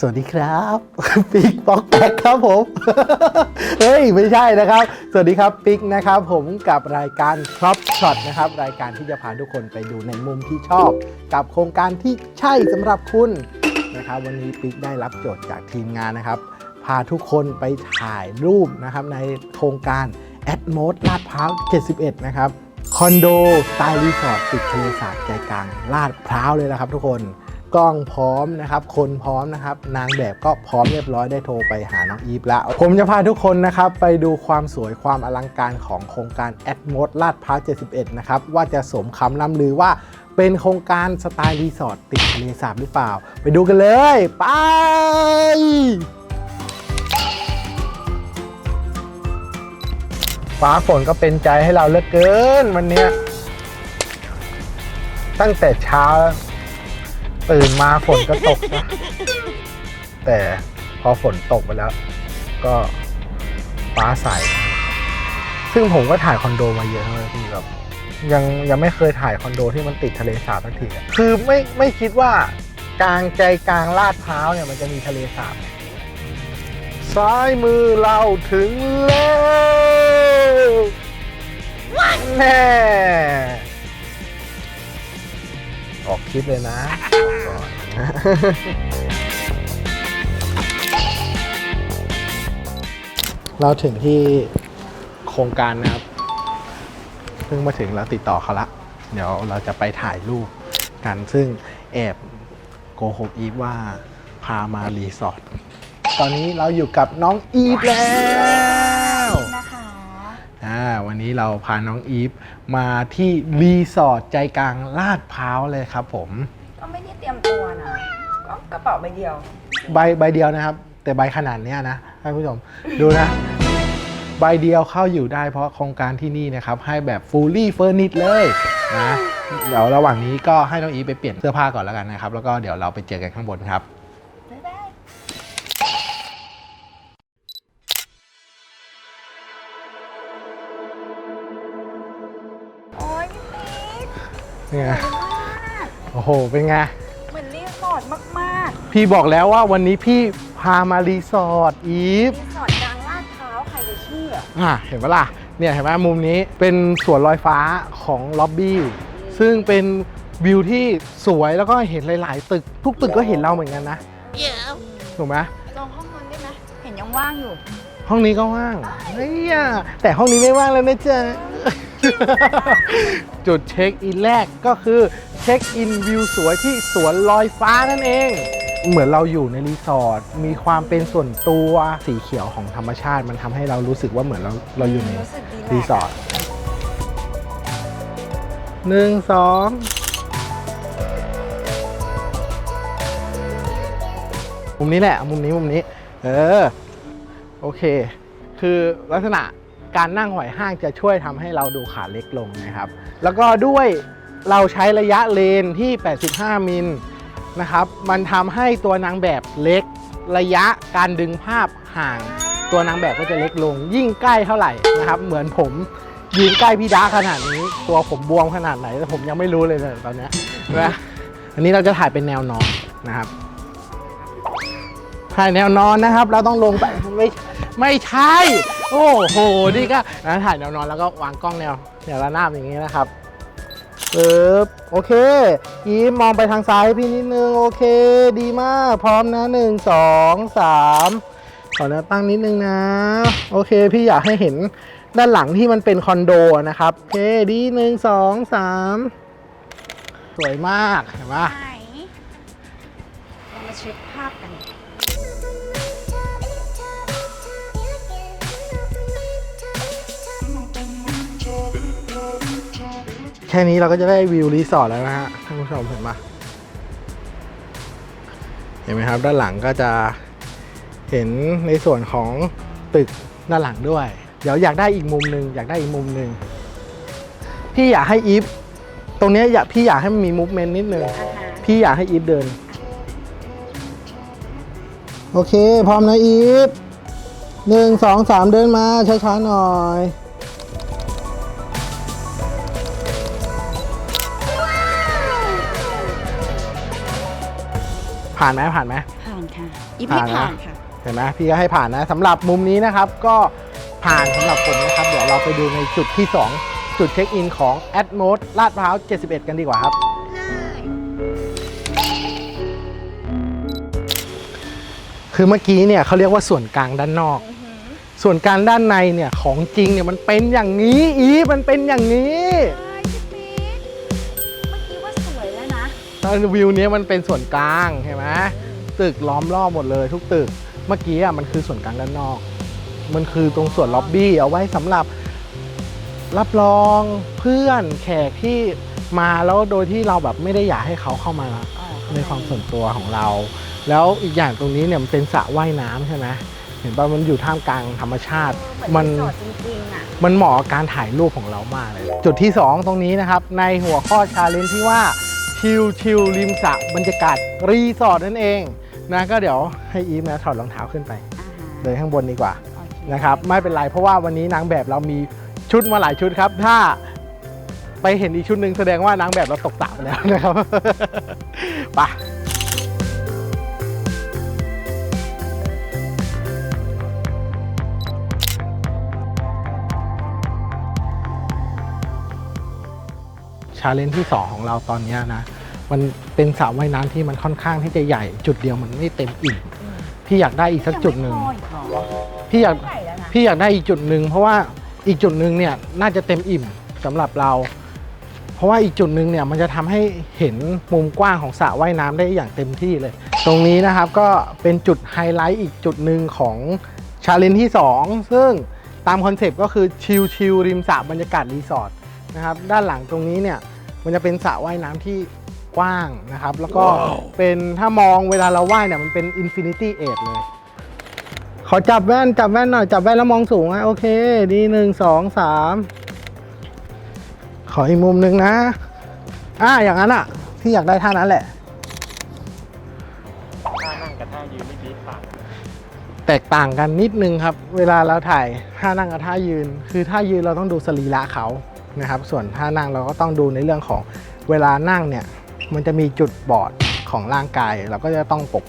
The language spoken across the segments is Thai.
สวัสดีครับปิกป๊อกแป๊กครับผม เฮ้ย ไม่ใช่นะครับ สวัสดีครับปิกนะครับ ผมกับรายการครอปช็อตนะครับ รายการที่จะพาทุกคนไปดูในมุมที่ชอบ กับโครงการที่ใช่สำหรับคุณนะครับ วันนี้ปิกได้รับโจทย์จากทีมงานนะครับ พาทุกคนไปถ่ายรูปนะครับในโครงการแอดโมดลาดพร้าว 71 นะครับคอนโดสไตล์รีสอร์ทติดทะเลสาบใจกลางลาดพร้าวเลยนะครับทุกคน กล้องพร้อมนะครับ คนพร้อมนะครับ นางแบบก็พร้อมเรียบร้อยได้โทรไปหาน้องอีฟแล้ว ผมจะพาทุกคนนะครับไปดูความสวยความอลังการของโครงการแอดมดลาดพร้าว 71 นะครับ ว่าจะสมคำล่ำลือว่าเป็นโครงการสไตล์รีสอร์ทติดทะเลสาบหรือเปล่า ไปดูกันเลย ไปฟ้าฝนก็เป็นใจให้เราเลือเกินวันนี้ ตั้งแต่เช้า ตื่นมาฝนก็ตกนะแต่พอฝนตกไปแล้ว ก็ฟ้าใส ซึ่งผมก็ถ่ายคอนโดมาเยอะเลยพี่แบบยังยังไม่เคยถ่ายคอนโดที่มันติดทะเลสาบสักทีอะคือไม่ไม่คิดว่ากลางใจกลางลาดพร้าวเนี่ยมันจะมีทะเลสาบ ซ้ายมือเราถึงแล้วแน่ ออกคลิปเลยนะก่อนเราถึงที่โครงการนะครับ เพิ่งมาถึงแล้วติดต่อเขาละ เดี๋ยวเราจะไปถ่ายรูปกัน ซึ่งแอบโกหกอีฟว่าพามารีสอร์ท ตอนนี้เราอยู่กับน้องอีฟแล้ว นนี้เราพาน้องอีฟมาที่รีสอร์ทใจกลางลาดพร้าวเลยครับผม ก็ไม่ได้เตรียมตัวนะ ก็กระเป๋าใบเดียว ใบใบเดียวนะครับ แต่ใบขนาดเนี้ยนะท่านผู้ชมดูนะ ใบเดียวเข้าอยู่ได้เพราะโครงการที่นี่นะครับ ให้แบบ fully furnished เลยนะเดี๋ยวระหว่างนี้ก็ให้น้องอีฟไปเปลี่ยนเสื้อผ้าก่อนแล้วกันนะครับ แล้วก็เดี๋ยวเราไปเจอกันข้างบนครับบ๊ นไงสวยมากโอ้โห เป็นไง เหมือนรีสอร์ทมากพี่บอกแล้วว่าวันนี้พี่พามารีสอร์ทอีๆฟรีสอร์ทกลางลาดพร้าวใครจะเชื่อ อะเห็นปะล่ะเนี่ยเห็นไหมมุมนี้เป็นสวนลอยฟ้าของล็อบบี้ซึ่งเป็นวิวที่สวยแล้วก็เห็นหลาย ๆ ตึก ทุกตึกก็เห็นเราเหมือนกันนะถูกไหมจองห้องนอนได้ไหมเห็นยังว่างอยู่ห้องนี้ก็ว่างเฮ้ยอะแต่ห้องนี้ไม่ว่างแล้วนะจ๊ะ จุดเช็คอินแรกก็คือเช็คอินวิวสวยที่สวนลอยฟ้านั่นเอง เหมือนเราอยู่ในรีสอร์ทมีความเป็นส่วนตัวสีเขียวของธรรมชาติ มันทำให้เรารู้สึกว่าเหมือนเราเราอยู่ในรู้สึกดีแหละรีสอร์ทหนึ่งสองมุมนี้แหละ มุมนี้มุมนี้ เออ โอเค คือลักษณะ การนั่งหอยห้างจะช่วยทำให้เราดูขาเล็กลงนะครับ แล้วก็ด้วยเราใช้ระยะเลนที่ 85 มิลนะครับ มันทำให้ตัวนางแบบเล็ก ระยะการดึงภาพห่าง ตัวนางแบบก็จะเล็กลง ยิ่งใกล้เท่าไหร่นะครับ เหมือนผมยืนใกล้พี่ดาขนาดนี้ ตัวผมบวมขนาดไหนแต่ผมยังไม่รู้เลยเนี่ยตอนนี้นะอันนี้เราจะถ่ายเป็นแนวนอนนะครับ ถ่ายแนวนอนนะครับ เราต้องลงไปไม่ไม่ใช่ โอ้โห นี่ก็นะถ่ายแนวนอนแล้วก็วางกล้องแนวแนวระนาบอย่างนี้นะครับปึ๊บโอเคยิ้มมองไปทางซ้ายพี่นิดนึง โอเค ดีมาก พร้อมนะหนึ่งสองสามขอแนวตั้งนิดนึงนะ โอเค พี่อยากให้เห็นด้านหลังที่มันเป็นคอนโดนะครับ โอเค ดีหนึ่งสองสามสวยมาก เห็นไหมไหนเรามาเช็คภาพกัน แค่นี้เราก็จะได้วิวรีสอร์ทแล้วนะฮะท่านผู้ชมเห็นปะเห็นไหมครับ ด้านหลังก็จะเห็นในส่วนของตึกด้านหลังด้วย เดี๋ยวอยากได้อีกมุมหนึ่งอยากได้อีกมุมหนึ่งพี่อยากให้อีฟตรงเนี้ยอยากพี่อยากให้มันมีมูฟเมนต์นิดนึงอ่าฮะพี่อยากให้อีฟเดิน โอเค พร้อมนะอีฟหนึ่งสองสามเดินมาช้าๆหน่อย ผ่านไหมผ่านไหม ผ่านค่ะ อีฟให้ผ่านนะ ผ่านค่ะ เห็นไหมพี่ก็ให้ผ่านนะสำหรับมุมนี้นะครับก็ผ่านสำหรับผมนะครับ เดี๋ยวเราไปดูในจุดที่ 2 จุดเช็คอินของ a d m o d ลาดพร้าว 71 กันดีกว่าครับ คือเมื่อกี้เนี่ยเขาเรียกว่าส่วนกลางด้านนอก ส่วนกลางด้านในเนี่ยของจริงเนี่ยมันเป็นอย่างนี้อีฟมันเป็นอย่างนี้เแล้วนะตอนวิวเนี้ยมันเป็นส่วนกลางเห็นไหมตึกล้อมรอบหมดเลยทุกตึก เมื่อกี้อะมันคือส่วนกลางด้านนอก มันคือตรงส่วนล็อบบี้เอาไว้สำหรับ รับรองเพื่อนแขกที่มาแล้วโดยที่เราแบบไม่ได้อยากให้เขาเข้ามาในความส่วนตัวของเรา แล้วอีกอย่างตรงนี้เนี่ยมันเป็นสระว่ายน้ำใช่ไหมเห็นป่ะมันอยู่ท่ามกลางธรรมชาติ มัมันนสดจริงๆอะมันเหมาะกับการถ่ายรูปของเรามากเลย จุดที่ 2 ตรงนี้นะครับ ในหัวข้อชาเลนจ์ที่ว่า ชิลชิลริมสระบรรยากาศรีสอร์ทนั่นเองนะก็เดี๋ยวให้อีฟนะถอดรองเท้าขึ้นไป เลยข้างบนดีกว่าโอเนะครับไม่เป็นไรเพราะว่าวันนี้นางแบบเรามีชุดมาหลายชุดครับ ถ้าไปเห็นอีกชุดหนึ่งแสดงว่านางแบบเราตกสระไปแล้วนะครับ ไป ชาเลนจ์ที่ 2 ของเราตอนเนี้ยนะมันเป็นสระว่ายน้ำที่มันค่อนข้างที่จะใหญ่จุดเดียวมันไม่เต็มอิ่มพี่อยากได้อีกสักจุดหนึ่งยังไม่พออีกเหรอพี่อยากใหญ่แล้วนะพี่อยากได้อีกจุดหนึ่งเพราะว่าอีกจุดหนึ่งเนี่ยน่าจะเต็มอิ่มสำหรับเรา เพราะว่าอีกจุดหนึ่งเนี่ยมันจะทำให้เห็นมุมกว้างของสระว่ายน้ำได้อย่างเต็มที่เลย ตรงนี้นะครับก็เป็นจุดไฮไลท์อีกจุดหนึ่งของชาเลนจ์ที่ 2 ซึ่งตามคอนเซปต์ก็คือชิลชิลริมสระบรรยากาศรีสอร์ท นะครับด้านหลังตรงนี้เนี่ยมันจะเป็นสระว่ายน้ำที่กว้างนะครับ แล้วก็เป็นถ้ามองเวลาเราว่ายเนี่ยมันเป็นอินฟินิตี้เอทเลย ขอจับแว่นจับแว่นหน่อย จับแว่นแล้วมองสูงอะโอเค ดีหนึ่งสองสามขออีกมุมหนึ่งนะ อ่าอย่างนั้นอะ ที่อยากได้ท่านั้นแหละ ท่านั่งกับท่ายืนไม่คิดต่างแตกต่างกันนิดนึงครับ เวลาเราถ่ายท่านั่งกับท่ายืน คือท่ายืนเราต้องดูสรีระเขา นะครับ ส่วนท่านั่งเราก็ต้องดูในเรื่องของเวลานั่งเนี่ยมันจะมีจุดบอดของร่างกาย เราก็จะต้องปก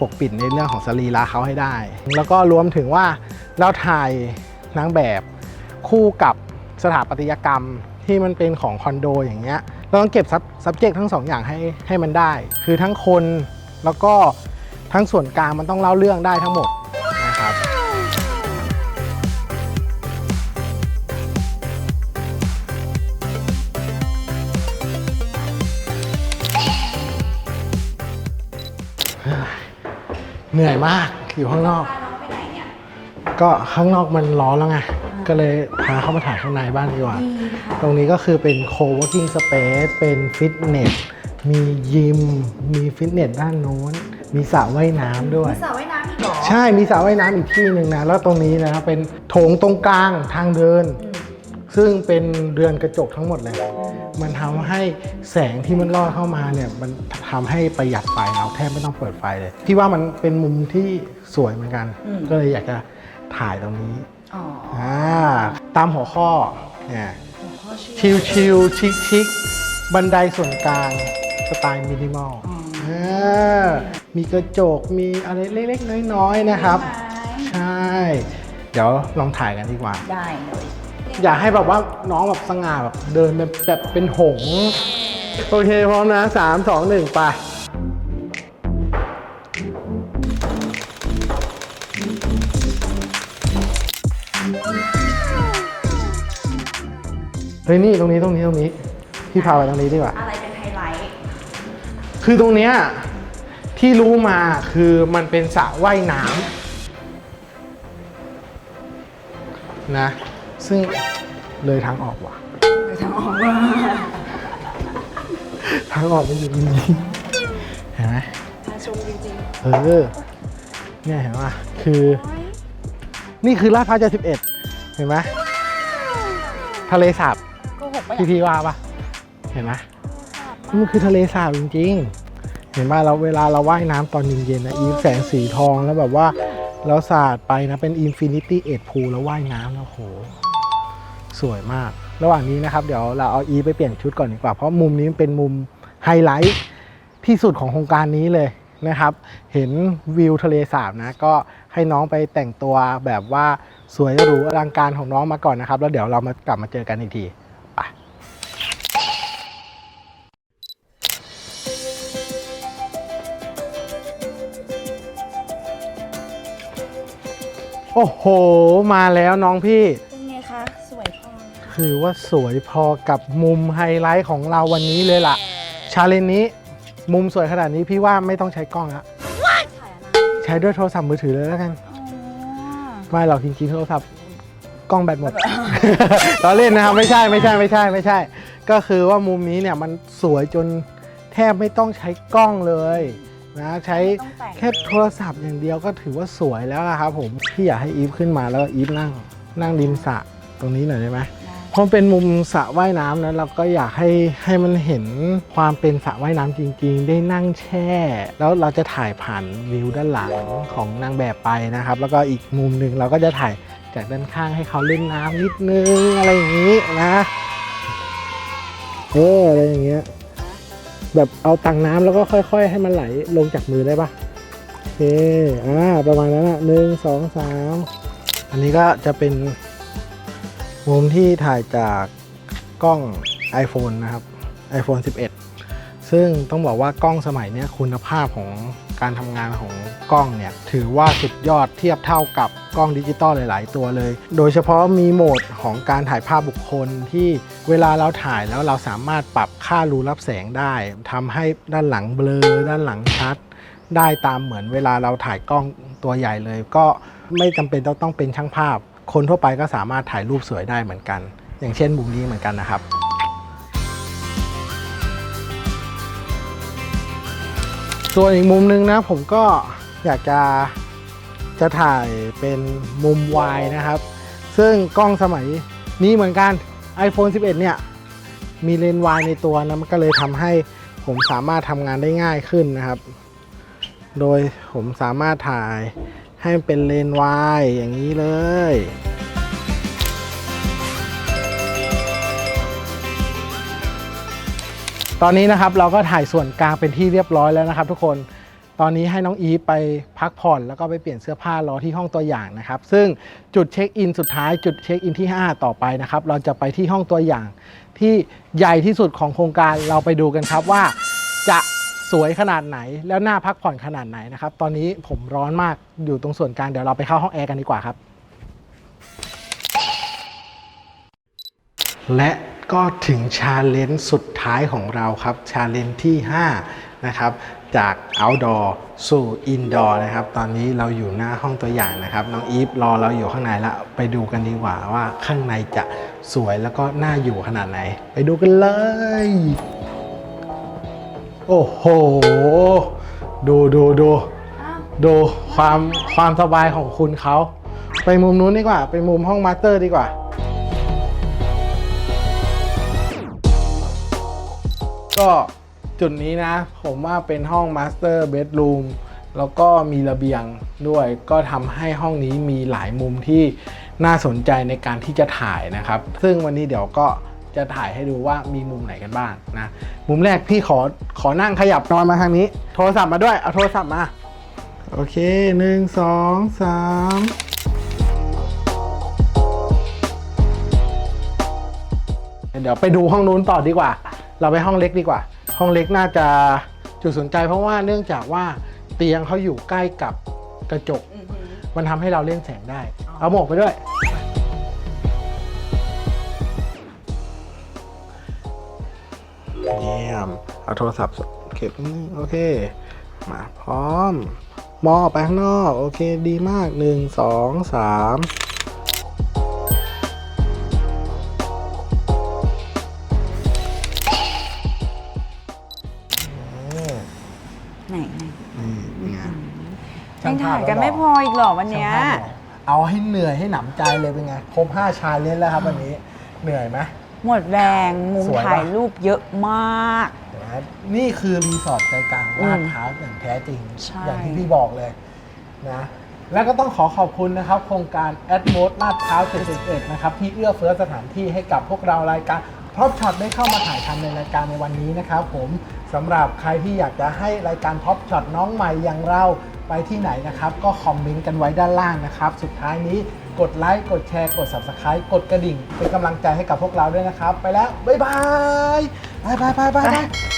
ปกปิดในเรื่องของสรีระเขาให้ได้ แล้วก็รวมถึงว่าเราถ่ายนางแบบคู่กับสถาปัตยกรรมที่มันเป็นของคอนโดอย่างเงี้ยเราต้องเก็บ subject ทั้งสองอย่างให้ให้มันได้ คือทั้งคนแล้วก็ทั้งส่วนกลางมันต้องเล่าเรื่องได้ทั้งหมด เหนื่อยมากอยู่ข้างนอกพาน้องไปไหนเนี่ยก็ข้างนอกมันร้อนแล้วไง ก็เลยพาเข้ามาถ่ายข้างในบ้านดีกว่าดีค่ะตรงนี้ก็คือเป็น co-working space เป็นฟิตเนส มียิม มีฟิตเนสด้านโน้น มีสระว่ายน้ำด้วย มีสระว่ายน้ำอีกเหรอ ใช่ มีสระว่ายน้ำอีกที่หนึ่งนะ แล้วตรงนี้นะครับเป็นโถงตรงกลางทางเดินอืมซึ่งเป็นเรือนกระจกทั้งหมดเลย มันทำให้แสงที่มันลอดเข้ามาเนี่ยมันทำให้ประหยัดไฟเราแทบไม่ต้องเปิดไฟเลยพี่ว่ามันเป็นมุมที่สวยเหมือนกันอืมก็เลยอยากจะถ่ายตรงนี้อ๋ออ่าตามหัวข้อเนี่ยหัวข้อชื่อชิลชิลชิคชิคบันไดส่วนกลางสไตล์มินิมอลอ๋ออ่ามีกระจกมีอะไรเล็กๆ น้อยๆ นะครับได้ไหมใช่ เดี๋ยวลองถ่ายกันดีกว่า ได้เลย อยากให้แบบว่าน้องแบบสง่าแบบเดินแบบแบบเป็นหงส์โอเคพร้อมนะสามสองหนึ่งไปเฮ้ยนี่ตรงนี้ตรงนี้ตรงนี้ พี่พาไปตรงนี้ดีกว่า อะไรเป็นไฮไลท์คือตรงเนี้ยที่รู้มาคือมันเป็นสระว่ายน้ำนะ ซึ่งเลยทางออกว่ะไปทางออกว่าทางออกมันอยู่ตรงนี้เห็นไหมทางชมจริงเออเนี่ยเห็นป่ะคือๆโอ้ยนี่คือลาดพร้าวเจ็ดสิบเอ็ดเห็นไหมทะเลสาบโกหกปะพี่เนี่ยพี่ว่าปะเห็นไหมมันคือทะเลสาบจริงๆ เห็นป่ะเราเวลาเราว่ายน้ำตอนเย็นๆนะอีฟแสงสีทองแล้วแบบว่าเราสาดไปนะเป็นอินฟินิตี้เอ็ดพูแล้วว่ายน้ำแล้วโหส วยมาก ระหว่างนี้นะครับเดี๋ยวเราเอาอีไปเปลี่ยนชุดก่อนดีกว่า เพราะมุมนี้เป็นมุมไฮไลท์ที่สุดของโครงการนี้เลยนะครับ เห็นวิวทะเลสาบนะ ก็ให้น้องไปแต่งตัวแบบว่าสวยหรูอลังการของน้องมาก่อนนะครับ แล้วเดี๋ยวเรามากลับมาเจอกันอีกทีโอ้โห มาแล้วน้องพี่ คะถือว่าสวยพอกับมุมไฮไลท์ของเราวันนี้เลยล่ะ ชาเลนจ์นี้มุมสวยขนาดนี้พี่ว่าไม่ต้องใช้กล้องละถ่ายอะไรใช้ด้วยโทรศัพท์มือถือเลยแล้วกันอ๋อไม่หรอกจริงๆโทรศัพท์กล้องแบตหมดเราเล่นนะครับไม่ใช่ไม่ใช่ไม่ใช่ไม่ใช่ ก็คือว่ามุมนี้เนี่ยมันสวยจนแทบไม่ต้องใช้กล้องเลยนะใช้ต้องแต่งแค่โทรศัพท์อย่างเดียวก็ถือว่าสวยแล้วนะครับผมพี่อยากให้อีฟขึ้นมาแล้วอีฟนั่งนั่งริมสระตรงนี้หน่อยได้ไหมเพราะเป็นมุมสระว่ายน้ำนะเราก็อยากให้ให้มันเห็นความเป็นสระว่ายน้ำจริง ๆ ได้นั่งแช่ แล้วเราจะถ่ายผ่านวิวด้านหลังของนางแบบไปนะครับ แล้วก็อีกมุมหนึ่งเราก็จะถ่ายจากด้านข้างให้เขาเล่นน้ำนิดนึงอะไรอย่างนี้นะเอออะไรอย่างเงี้ยแบบเอาตังน้ำแล้วก็ค่อย ๆ ให้มันไหลลงจากมือได้ปะโอเคอ่าประมาณนั้นอะหนึ่งสองสามอันนี้ก็จะเป็น มุมที่ถ่ายจากกล้อง iPhone นะครับ iPhone 11 ซึ่งต้องบอกว่ากล้องสมัยนี้คุณภาพของการทำงานของกล้องเนี่ย ถือว่าสุดยอดเทียบเท่ากับกล้องดิจิตอลหลาย ๆ ตัวเลย โดยเฉพาะมีโหมดของการถ่ายภาพบุคคลที่เวลาเราถ่ายแล้วเราสามารถปรับค่ารูรับแสงได้ทำให้ด้านหลังเบลอ ด้านหลังชัด ได้ตามเหมือนเวลาเราถ่ายกล้องตัวใหญ่เลย ก็ไม่จำเป็นต้องต้องเป็นช่างภาพ คนทั่วไปก็สามารถถ่ายรูปสวยได้เหมือนกัน อย่างเช่นมุมนี้เหมือนกันนะครับ ส่วนอีกมุมนึงนะผมก็อยากจะจะถ่ายเป็นมุมวายนะครับ ซึ่งกล้องสมัยนี้เหมือนกัน iPhone 11 เนี่ย มีเลนส์วายในตัวนะมันก็เลยทำให้ผมสามารถทำงานได้ง่ายขึ้นนะครับ โดยผมสามารถถ่าย ให้มันเป็นเลนวายอย่างนี้เลย ตอนนี้นะครับเราก็ถ่ายส่วนกลางเป็นที่เรียบร้อยแล้วนะครับ ทุกคนตอนนี้ให้น้องอีฟไปพักผ่อนแล้วก็ไปเปลี่ยนเสื้อผ้ารอที่ห้องตัวอย่างนะครับ ซึ่งจุดเช็คอินสุดท้ายจุดเช็คอินที่ 5 ต่อไปนะครับ เราจะไปที่ห้องตัวอย่างที่ใหญ่ที่สุดของโครงการเราไปดูกันครับว่าจะ วยขนาดไหน แล้วน่าพักผ่อนขนาดไหนนะครับ ตอนนี้ผมร้อนมากอยู่ตรงส่วนกลางเดี๋ยวเราไปเข้าห้องแอร์กันดีกว่าครับ และก็ถึงชาเลนจ์สุดท้ายของเราครับชาเลนจ์ที่ 5 นะครับ จาก outdoor สู่ indoor นะครับ ตอนนี้เราอยู่หน้าห้องตัวอย่างนะครับ น้องอีฟรอเราอยู่ข้างในล้วไปดูกันดีกว่าว่าข้างในจะสวยแล้วก็น่าอยู่ขนาดไหน ไปดูกันเลย โอ้โห ดูดูดูอ้าวดูความความสบายของคุณเขา ไปมุมนู้นดีกว่า ไปมุมห้องมาสเตอร์ดีกว่า ก็จุดนี้นะ ผมว่าเป็นห้องมาสเตอร์เบดรูมแล้วก็มีระเบียงด้วย ก็ทำให้ห้องนี้มีหลายมุมที่น่าสนใจในการที่จะถ่ายนะครับ ซึ่งวันนี้เดี๋ยวก็ จะถ่ายให้ดูว่ามีมุมไหนกันบ้างนะมุมแรกพี่ขอขอนั่งขยับนอนมาทางนี้ โทรศัพท์มาด้วยเอาโทรศัพท์มาโอเคหนึ่งสองสามเดี๋ยวไปดูห้องนู้นต่อดีกว่า เราไปห้องเล็กดีกว่า ห้องเล็กน่าจะจุดสนใจเพราะว่าเนื่องจากว่าเตียงเขาอยู่ใกล้กับกระจก มันทำให้เราเล่นแสงได้ เอาหมวกไปด้วย เอาโทรศัพท์เก็บนิดนึงโอเค มาพร้อม มองออกไปข้างนอก โอเคดีมากหนึ่งสองสามไหนไหนนี่ไงยังถ่ายกันไม่พออีกเหรอวันเนี้ยช่างภาพบอกเอาให้เหนื่อยให้หนำใจเลยเป็นไง ครบ5ชาเลนจ์แล้วครับวันนี้ เหนื่อยไหมหมดแรงมุมสวยปะถ่ายรูปเยอะมาก นะนี่คือรีสอร์ทใจกลางอืมลาดพร้าวอย่างแท้จริง ใช่ อย่างที่พี่บอกเลยนะแล้วก็ต้องขอขอบคุณนะครับ โครงการ a d m o d ลาดพร้าว71นะครับ ที่เอื้อเฟื้อสถานที่ให้กับพวกเรารายการท็อปช็อตได้เข้ามาถ่ายทำในรายการในวันนี้นะครับผมสำหรับใครที่อยากจะให้รายการท็อปช็อตน้องใหม่อย่างเราไปที่ไหนนะครับ ก็คอมเมนต์กันไว้ด้านล่างนะครับ สุดท้ายนี้กดไลค์กดแชร์กด Subscribe กดกระดิ่ง เป็นกำลังใจให้กับพวกเราด้วยนะครับ ไปแล้ว บ๊ายบายบายบายบายบาย